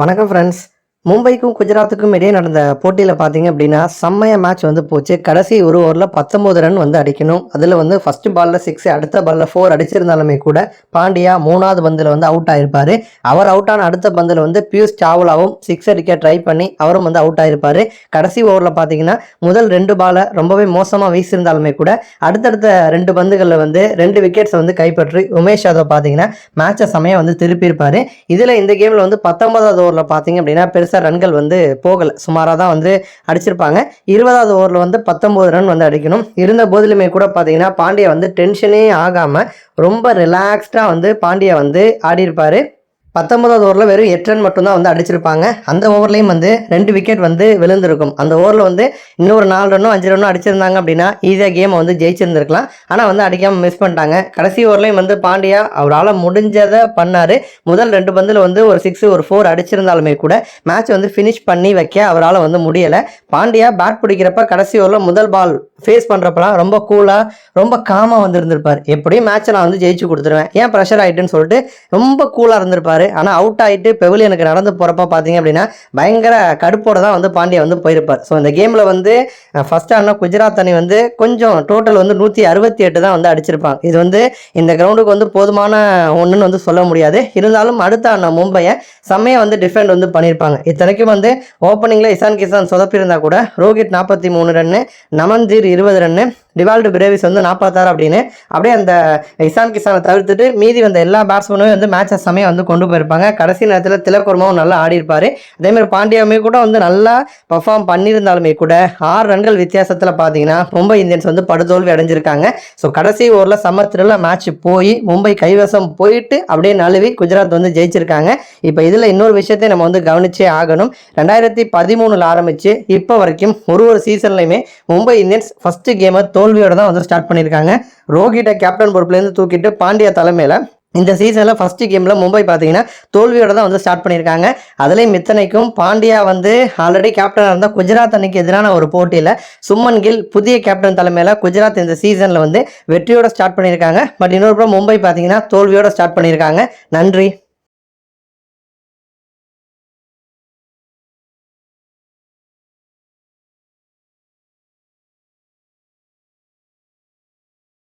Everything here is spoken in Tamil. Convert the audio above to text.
வணக்கம் ஃப்ரெண்ட்ஸ் மும்பைக்கும் குஜராத்துக்கும் இடையே நடந்த போட்டியில் பார்த்தீங்க அப்படின்னா செம்மைய மேட்ச் வந்து போச்சு. கடைசி ஒரு ஓவரில் பத்தொம்போது ரன் வந்து அடிக்கணும். அதில் வந்து ஃபர்ஸ்ட் பாலில் சிக்ஸ் அடுத்த பாலில் ஃபோர் அடிச்சிருந்தாலுமே கூட பாண்டியா மூணாவது பந்தில் வந்து அவுட் ஆயிருப்பார். அவர் அவுட் ஆன அடுத்த பந்தில் வந்து பியூஷ் சாவ்லாவும் சிக்ஸ் அடிக்க ட்ரை பண்ணி அவரும் வந்து அவுட் ஆயிருப்பார். கடைசி ஓவரில் பார்த்தீங்கன்னா முதல் ரெண்டு பாலை ரொம்பவே மோசமாக வீசியிருந்தாலுமே கூட அடுத்தடுத்த ரெண்டு பந்துகளில் வந்து ரெண்டு விக்கெட்ஸை வந்து கைப்பற்றி உமேஷ் யாதவ் பார்த்தீங்கன்னா மேட்சை செமையாக வந்து திருப்பியிருப்பார். இதில் இந்த கேமில் வந்து பத்தொன்பதாவது ஓவரில் பார்த்தீங்க அப்படின்னா பெருசாக ரன்கள் வந்து போகலை. சுமாராக தான் வந்து அடிச்சிருப்பாங்க. இருபதாவது ஓவரில் வந்து பத்தொம்போது ரன் வந்து அடிக்கணும். இருந்த போதிலுமே கூட பார்த்தீங்கன்னா பாண்டியா வந்து டென்ஷனே ஆகாமல் ரொம்ப ரிலாக்ஸ்டாக வந்து பாண்டியா வந்து ஆடியிருப்பார். பத்தொன்பதாவது ஓவரில் வெறும் எட்டு ரன் மட்டும்தான் வந்து அடிச்சிருப்பாங்க. அந்த ஓவர்லேயும் வந்து ரெண்டு விக்கெட் வந்து விழுந்திருக்கும். அந்த ஓவரில் வந்து இன்னொரு நாலு ரன்னோ அஞ்சு ரன்னோ அடிச்சிருந்தாங்க அப்படின்னா ஈஸியாக கேமை வந்து ஜெயிச்சிருந்திருக்கலாம். ஆனால் வந்து அடிக்காமல் மிஸ் பண்ணிட்டாங்க. கடைசி ஓவர்லேயும் வந்து பாண்டியா அவரால் முடிஞ்சதை பண்ணார். முதல் ரெண்டு பந்தில் வந்து ஒரு சிக்ஸ் ஒரு ஃபோர் அடிச்சிருந்தாலுமே கூட மேட்ச் வந்து ஃபினிஷ் பண்ணி வைக்க அவரால் வந்து முடியலை. பாண்டியா பேட் பிடிக்கிறப்ப கடைசி ஓவரில் முதல் பால் ஃபேஸ் பண்ணுறப்பலாம் ரொம்ப கூலாக ரொம்ப காமாக வந்து இருந்திருப்பார் எப்படியும் மேட்ச்சை நான் வந்து ஜெயிச்சு கொடுத்துருவேன். ஏன் ப்ரெஷர் ஆகிட்டுன்னு சொல்லிட்டு ரொம்ப கூலாக இருந்திருப்பார். ஆனால் அவுட் ஆகிட்டு பெவிலியனுக்கு நடந்து போகிறப்ப பார்த்தீங்க அப்படின்னா பயங்கர கடுப்போட தான் வந்து பாண்டியா வந்து போயிருப்பார். ஸோ இந்த கேமில் வந்து ஃபஸ்ட் ஆனால் குஜராத் அணி வந்து கொஞ்சம் டோட்டல் வந்து நூற்றி அறுபத்தி எட்டு தான் வந்து அடிச்சிருப்பாங்க. இது வந்து இந்த கிரவுண்டுக்கு வந்து போதுமான ஒன்றுன்னு வந்து சொல்ல முடியாது. இருந்தாலும் அடுத்த ஆனால் மும்பையை செம்மையாக வந்து டிஃபெண்ட் வந்து பண்ணியிருப்பாங்க இத்தனைக்கும் வந்து ஓப்பனிங்கில் இசான் கிசான் சொதப்பியிருந்தா கூட ரோஹித் நாற்பத்தி மூணு ரன்னு நமன்தீர் இருபது ரன்னு டிவால்டு பிரேவிஸ் வந்து நாற்பத்தாறு அப்படின்னு. அப்படியே அந்த இசான் கிசானை தவிர்த்துட்டு மீதி வந்த எல்லா பேட்ஸ்மேனுமே வந்து மேட்சை சமயம் வந்து கொண்டு போயிருப்பாங்க. கடைசி நேரத்தில் திலக்குர்மாவும் நல்லா ஆடி இருப்பார் அதேமாதிரி பாண்டியாவுமே கூட வந்து நல்லா பர்ஃபார்ம் பண்ணியிருந்தாலுமே கூட ஆறு ரன்கள் வித்தியாசத்தில் பார்த்தீங்கன்னா மும்பை இந்தியன்ஸ் வந்து படுதோல்வி அடைஞ்சிருக்காங்க. ஸோ கடைசி ஓவரில் சமத்திரில் மேட்ச் போய் மும்பை கைவசம் போயிட்டு அப்படியே நழுவி குஜராத் வந்து ஜெயிச்சிருக்காங்க. இப்போ இதில் இன்னொரு விஷயத்தை நம்ம வந்து கவனிச்சே ஆகணும். ரெண்டாயிரத்தி பதிமூணில் ஆரம்பித்து இப்போ வரைக்கும் ஒரு ஒரு சீசன்லையுமே மும்பை இந்தியன்ஸ் ஃபஸ்ட்டு கேமை தோல்வியோட தான் வந்து ஸ்டார்ட் பண்ணியிருக்காங்க. ரோஹிட்டை கேப்டன் பொறுப்புலேருந்து தூக்கிட்டு பாண்டியா தலைமையில் இந்த சீசனில் ஃபஸ்ட்டு கேமில் மும்பை பார்த்தீங்கன்னா தோல்வியோட தான் வந்து ஸ்டார்ட் பண்ணியிருக்காங்க. அதுலேயும் மித்தனைக்கும் பாண்டியா வந்து ஆல்ரெடி கேப்டனாக இருந்தால் குஜராத் அன்னைக்கு எதிரான ஒரு போட்டியில் சும்மன் கில் புதிய கேப்டன் தலைமையில் குஜராத் இந்த சீசனில் வந்து வெற்றியோட ஸ்டார்ட் பண்ணியிருக்காங்க. பட் இன்னொரு புறம் மும்பை பார்த்தீங்கன்னா தோல்வியோட ஸ்டார்ட் பண்ணியிருக்காங்க. நன்றி.